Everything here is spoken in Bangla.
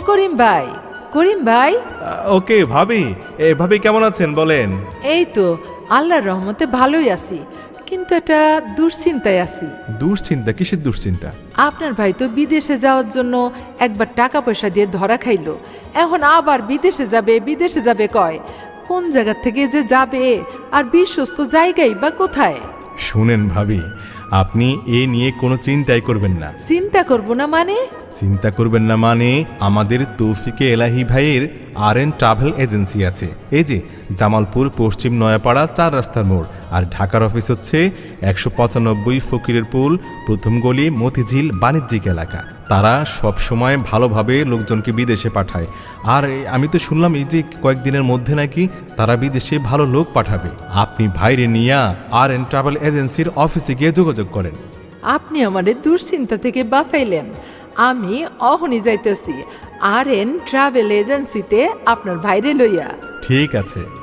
করিম ভাই। করিম ভাই? ওকে ভাবি। এ ভাবি কেমন আছেন বলেন? এই তো আল্লাহর রহমতে ভালোই আছি কিন্তু একটা দুশ্চিন্তায় আছি। দুশ্চিন্তা? কিসের দুশ্চিন্তা? আপনার ভাই তো বিদেশে যাওয়ার জন্য একবার টাকা পয়সা দিয়ে ধরা খাইলো। এখন আবার বিদেশে যাবে বিদেশে যাবে কয়? কোন জায়গা থেকে যে যাবে? আর বিশ্বস্ত জায়গায় বা কোথায়? শুনেন ভাবি আপনি এ নিয়ে কোনো চিন্তাই করবেন না। চিন্তা করব না মানে? চিন্তা করবেন না মানে আমাদের তৌফিকে এলাহি ভাইয়ের আর এন ট্রাভেল এজেন্সি আছে। এই যে জামালপুর পশ্চিম নয়াপাড়া চার রাস্তার মোড়। আর ঢাকার অফিস হচ্ছে একশো পঁচানব্বই ফকিরের পুল প্রথম গলি মতিঝিল বাণিজ্যিক এলাকা। তারা সব সময় ভালোভাবে লোকজনকে বিদেশে পাঠায়। আর আমি তো শুনলাম এই যে কয়েকদিনের মধ্যে নাকি তারা বিদেশে ভালো লোক পাঠাবে। আপনি ভাইরে নিয়া আর এন ট্রাভেল এজেন্সির অফিসে গিয়ে যোগাযোগ করেন। আপনি আমাদের দুশ্চিন্তা থেকে বাঁচাইলেন। আমি অহনি যাইতেছি। আর এন ট্রাভেল এজেন্সিতে আপনার ভাইরে লইয়া। ঠিক আছে।